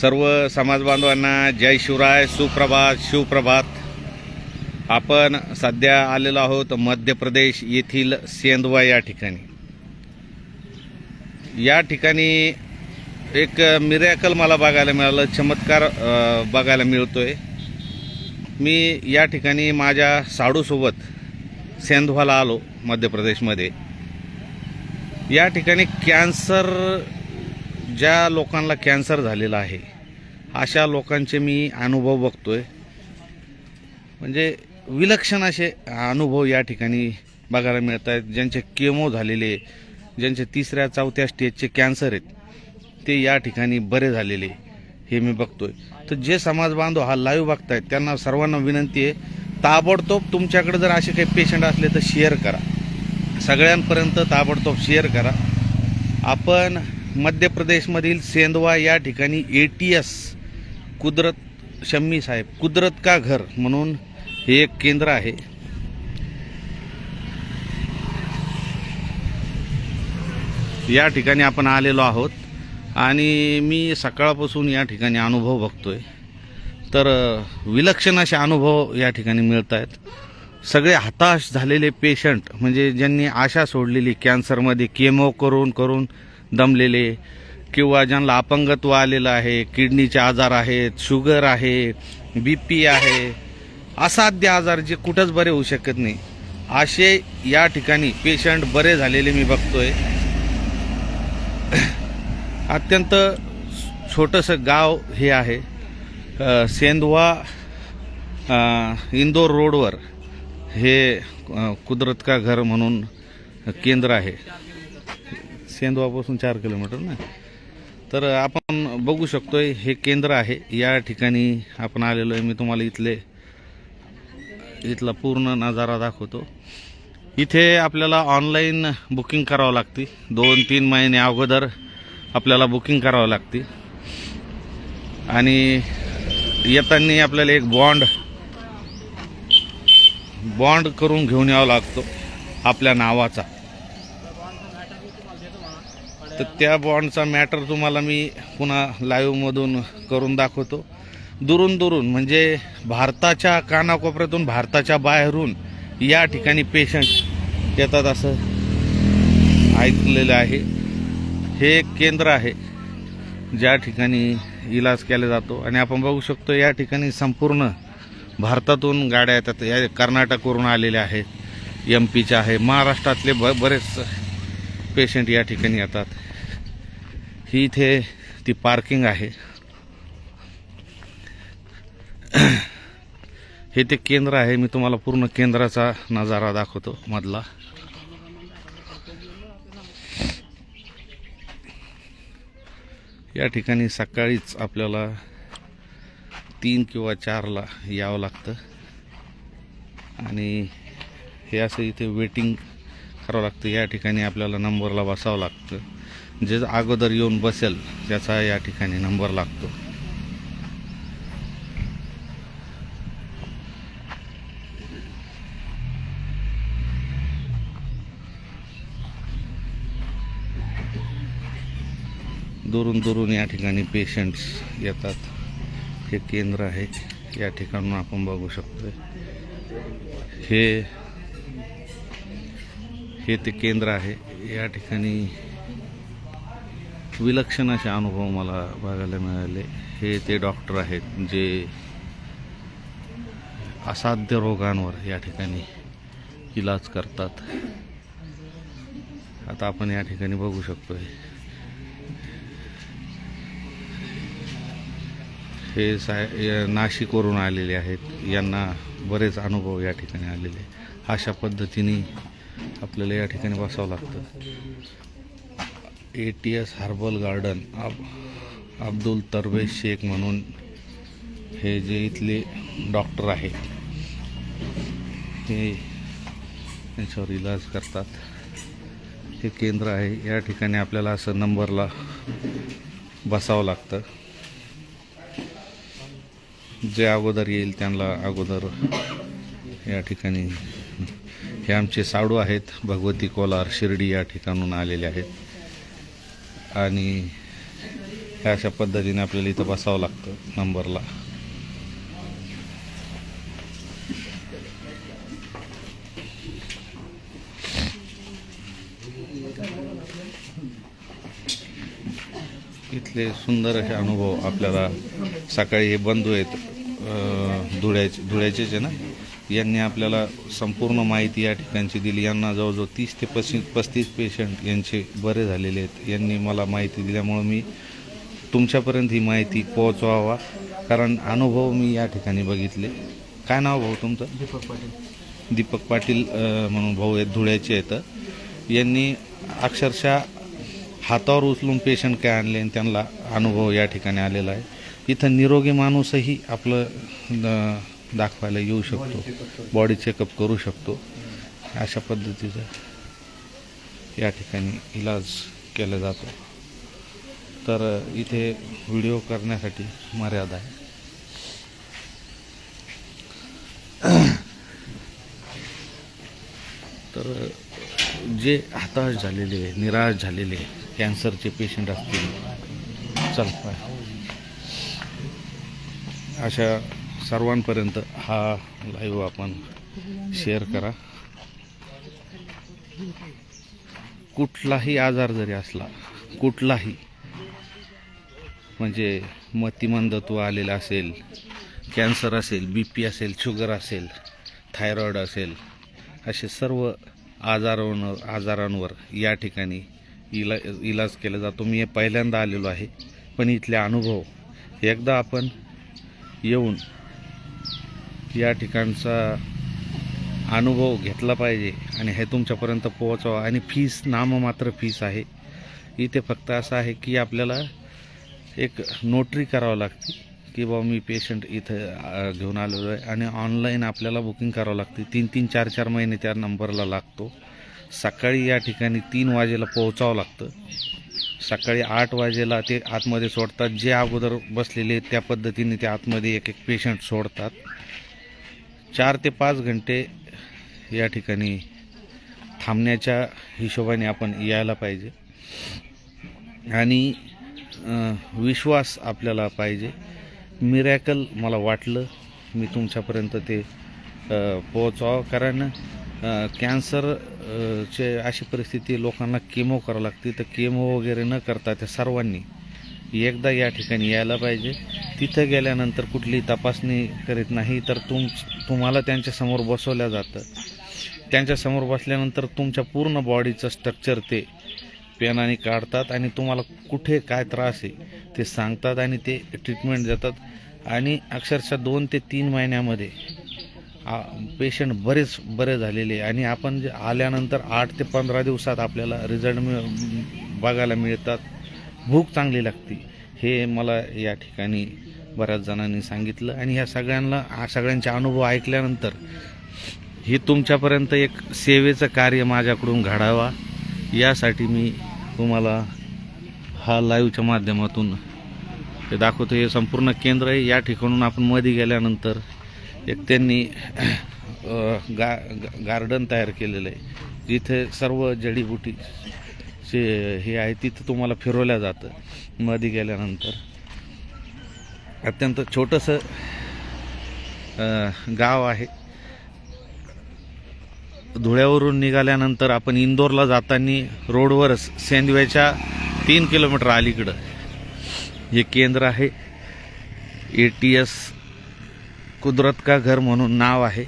सर्व समाज बांधवांना जय शिवराय सुप्रभात शिवप्रभात. आपण सध्या आलेलो आहोत मध्य प्रदेश येथील सेंदवा या ठिकाणी. या ठिकाणी एक मिरॅकल मला बघायला मिळालं चमत्कार बघायला बघायला मिळतोय. मी या ठिकाणी माझ्या साडूसोबत सेंधवाला आलो मध्य प्रदेशमध्ये. या ठिकाणी कॅन्सर ज्या लोकांना कॅन्सर झालेला आहे अशा लोकांचे मी अनुभव बघतोय. म्हणजे विलक्षण असे अनुभव या ठिकाणी बघायला मिळत आहेत ज्यांचे केमो झालेले ज्यांचे तिसऱ्या चौथ्या स्टेजचे कॅन्सर आहेत ते या ठिकाणी बरे झालेले हे मी बघतोय. तर जे समाज बांधव हा लाईव्ह बघतायत त्यांना सर्वांना विनंती आहे ताबडतोब तुमच्याकडे जर असे काही पेशंट असले तर शेअर करा. सगळ्यांपर्यंत ताबडतोब शेअर करा. आपण मध्य प्रदेशमधील सेंदवा या ठिकाणी ए टी एस कुदरत शम्मी साहेब कुदरत का घर म्हणून हे एक केंद्र आहे. या ठिकाणी आपण आलेलो आहोत आणि मी सकाळपासून या ठिकाणी अनुभव बघतोय. तर विलक्षण असे अनुभव या ठिकाणी मिळत आहेत सगळे हताश झालेले पेशंट म्हणजे ज्यांनी आशा सोडलेली कॅन्सरमध्ये केमो करून करून दमलेले किंवा ज्यांना अपंगत्व आलेलं आहे किडनीचे आजार आहेत शुगर आहे बी पी आहे असाध्य आजार जे कुठंच बरे होऊ शकत नाही. असे या ठिकाणी पेशंट बरे झालेले मी बघतोय. अत्यंत छोटंसं गाव हे आहे. सेंदवा इंदोर रोडवर हे कुदरत का घर म्हणून केंद्र आहे. सेंदवापासून चार किलोमीटर ना. तर आपण बघू शकतोय हे केंद्र आहे. या ठिकाणी आपण आलेलो आहे. मी तुम्हाला इथले इथला पूर्ण नजारा दाखवतो. इथे आपल्याला ऑनलाईन बुकिंग करावं लागते. दोन तीन महिने अगोदर आपल्याला बुकिंग करावं लागते. आणि येताना आपल्याला एक बॉन्ड बॉन्ड करून घेऊन यावा लागतो आपल्या नावाचा. तर त्या बॉन्डचा मॅटर तुम्हाला मी पुन्हा लाईव्हमधून करून दाखवतो. दुरून दुरून म्हणजे भारताच्या कानाकोपऱ्यातून भारताच्या बाहेरून या ठिकाणी पेशंट येतात असं ऐकलेलं आहे. हे एक केंद्र आहे ज्या ठिकाणी इलाज केला जातो आणि आपण बघू शकतो या ठिकाणी संपूर्ण भारतातून गाड्या येतात. या कर्नाटकवरून आलेल्या आहेत. एम पीच्या आहे. महाराष्ट्रातले ब बरेच पेशंट या ठिकाणी येतात. ही इथे ती पार्किंग आहे. हे ते केंद्र आहे. मी तुम्हाला पूर्ण केंद्राचा नजारा दाखवतो मधला. या ठिकाणी सकाळीच आपल्याला तीन किंवा चारला यावं लागतं. आणि हे असं इथे वेटिंग करावं लागतं. या ठिकाणी आपल्याला नंबरला बसावं लागतं. जे अगोदर येऊन बसेल त्याचा या ठिकाणी नंबर लागतो. दुरून दुरून या ठिकाणी पेशंट्स येतात. हे केंद्र आहे. या ठिकाणून आपण बघू शकतो. हे हे ते केंद्र आहे. या ठिकाणी विलक्षण असे अनुभव मला बघायला मिळाले. हे ते डॉक्टर आहेत जे असाध्य रोगांवर या ठिकाणी इलाज करतात. आता आपण या ठिकाणी बघू शकतोय. हे साय या नाशिकवरून आलेले आहेत. यांना बरेच अनुभव या ठिकाणी आलेले. अशा पद्धतीने आपल्याला या ठिकाणी बसावं लागतं. A T S herbal garden अब अब्दुल तरवे शेख म्हणून हे जे इथले डॉक्टर आहे हे याच्यावर इलाज करतात. हे केंद्र आहे या ठिकाणी आपल्याला असं नंबरला बसावं लागतं. जे अगोदर येईल त्यांना अगोदर या ठिकाणी हे आमचे साडू आहेत भगवती कोलार शिर्डी या ठिकाणून आलेले आहेत. आणि ह्या अशा पद्धतीने आपल्याला इथं बसावं लागतं नंबरला. इथले सुंदर असे अनुभव आपल्याला सकाळी हे बंधू आहेत धुळ्याचे धुळ्याचेच आहे ना? यांनी आपल्याला संपूर्ण माहिती या ठिकाणची दिली. यांना जवळजवळ तीस ते पस्तीस पस्तीस पेशंट यांचे बरे झालेले आहेत. यांनी मला माहिती दिल्यामुळं मी तुमच्यापर्यंत ही माहिती पोहोचवावा कारण अनुभव मी या ठिकाणी बघितले. काय नाव भाऊ तुमचं? दीपक पाटील. दीपक पाटील म्हणून भाऊ आहेत धुळ्याचे आहेत. यांनी अक्षरशः हातावर उचलून पेशंट काय आणले आणि त्यांना अनुभव या ठिकाणी आलेला आहे. इथं निरोगी माणूसही आपलं दाखवायला येऊ शकतो. बॉडी चेकअप करू शकतो. अशा पद्धतीचा या ठिकाणी इलाज केला जातो. तर इथे व्हिडिओ करण्यासाठी मर्यादा आहे. तर जे हताश झालेले निराश झालेले कॅन्सरचे पेशंट असतील चल. अशा सर्वांपर्यंत हा लाईव्ह आपण शेअर करा. कुठलाही आजार जरी असला कुठलाही म्हणजे मतिमंदत्व आलेलं असेल कॅन्सर असेल बी पी असेल शुगर असेल थायरॉईड असेल असे सर्व आजारांवर आजारांवर या ठिकाणी इला इलाज केला जातो. मी हे पहिल्यांदा आलेलो आहे पण इथले अनुभव एकदा आपण येऊन या ठिकाणचा अनुभव घेतला पाहिजे आणि हे तुमच्यापर्यंत पोहोचावं. आणि फीस नाममात्र फीस आहे. इथे फक्त असं आहे की आपल्याला एक नोटरी करावं लागते की बाबा मी पेशंट इथं घेऊन आलेलो आहे. आणि ऑनलाईन आपल्याला बुकिंग करावं लागते. तीन तीन चार चार महिने त्या नंबरला लागतो. सकाळी या ठिकाणी तीन वाजेला पोहोचावं लागतं. सकाळी आठ वाजेला ते आतमध्ये सोडतात. जे अगोदर बसलेले त्या पद्धतीने ते आतमध्ये एक एक पेशंट सोडतात. चार ते पाच घंटे या ठिकाणी थांबण्याच्या हिशोबाने आपण यायला पाहिजे. आणि विश्वास आपल्याला पाहिजे. मिरॅकल मला वाटलं मी तुमच्यापर्यंत ते पोहोचावं. कारण कॅन्सर चे अशी परिस्थिती लोकांना केमो करावं लागते. तर केमो वगैरे न करता त्या सर्वांनी एकदा या ठिकाणी यायला पाहिजे. तिथं गेल्यानंतर कुठली तपासणी करीत नाही तर तुम तुम्हाला त्यांच्यासमोर बसवल्या जातं. त्यांच्यासमोर बसल्यानंतर तुमच्या पूर्ण बॉडीचं स्ट्रक्चर ते पेनाने काढतात आणि तुम्हाला कुठे काय त्रास आहे ते सांगतात आणि ते ट्रीटमेंट देतात. आणि अक्षरशः दोन ते तीन महिन्यामध्ये पेशंट बरेच बरे झालेले आहे. आणि आपण जे आल्यानंतर आठ ते पंधरा दिवसात आपल्याला रिझल्ट मिळ बघायला मिळतात. भूक चांगली लागते. हे मला या ठिकाणी बऱ्याच जणांनी सांगितलं आणि ह्या सगळ्यांना हा सगळ्यांचे अनुभव ऐकल्यानंतर हे तुमच्यापर्यंत एक सेवेचं कार्य माझ्याकडून घडावा. यासाठी मी तुम्हाला हा लाईव्हच्या माध्यमातून ते दाखवतो. हे संपूर्ण केंद्र आहे. या ठिकाणून आपण मध्ये गेल्यानंतर एक त्यांनी गा गा- गार्डन तयार केलेलं आहे. जिथे सर्व जडीबुटी जे हे आहे तिथं तुम्हाला फिरवल्या जातं मध्ये गेल्यानंतर. अत्यंत छोटंसं गाव आहे. धुळ्यावरून निघाल्यानंतर आपण इंदोरला जाताना रोडवरच सेंदव्याच्या तीन किलोमीटर अलीकडं हे केंद्र आहे. ए टी एस कुदरत का घर म्हणून नाव आहे.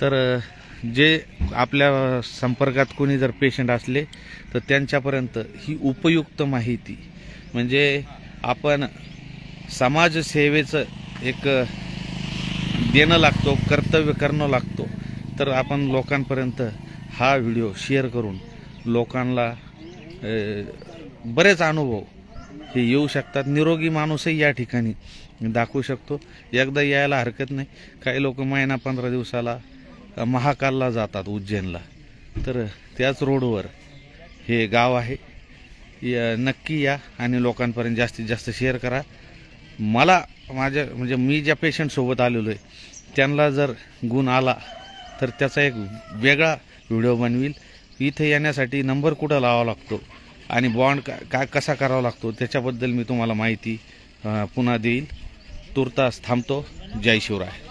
तर जे आपल्या संपर्कात कोणी जर पेशंट असले तर त्यांच्यापर्यंत ही उपयुक्त माहिती. म्हणजे आपण समाजसेवेचं एक देणं लागतो कर्तव्य करणं लागतो तर आपण लोकांपर्यंत हा व्हिडिओ शेअर करून लोकांना बरेच अनुभव हे येऊ शकतात. निरोगी माणूसही या ठिकाणी दाखवू शकतो. एकदा यायला हरकत नाही. काही लोक महिना पंधरा दिवसाला महाकालला जातात उज्जैनला. तर त्याच रोडवर हे गाव आहे. या नक्की या आणि लोकांपर्यंत जास्तीत जास्त शेअर करा. मला माझ्या म्हणजे मी ज्या पेशंटसोबत आलेलो आहे त्यांना जर गुण आला तर त्याचा एक वेगळा व्हिडिओ बनवील. इथे येण्यासाठी नंबर कुठं लावा लागतो आणि बॉन्ड का का कसा करावा लागतो त्याच्याबद्दल मी तुम्हाला माहिती पुन्हा देईल. तुर्तास थांबतो. जय शिवराय.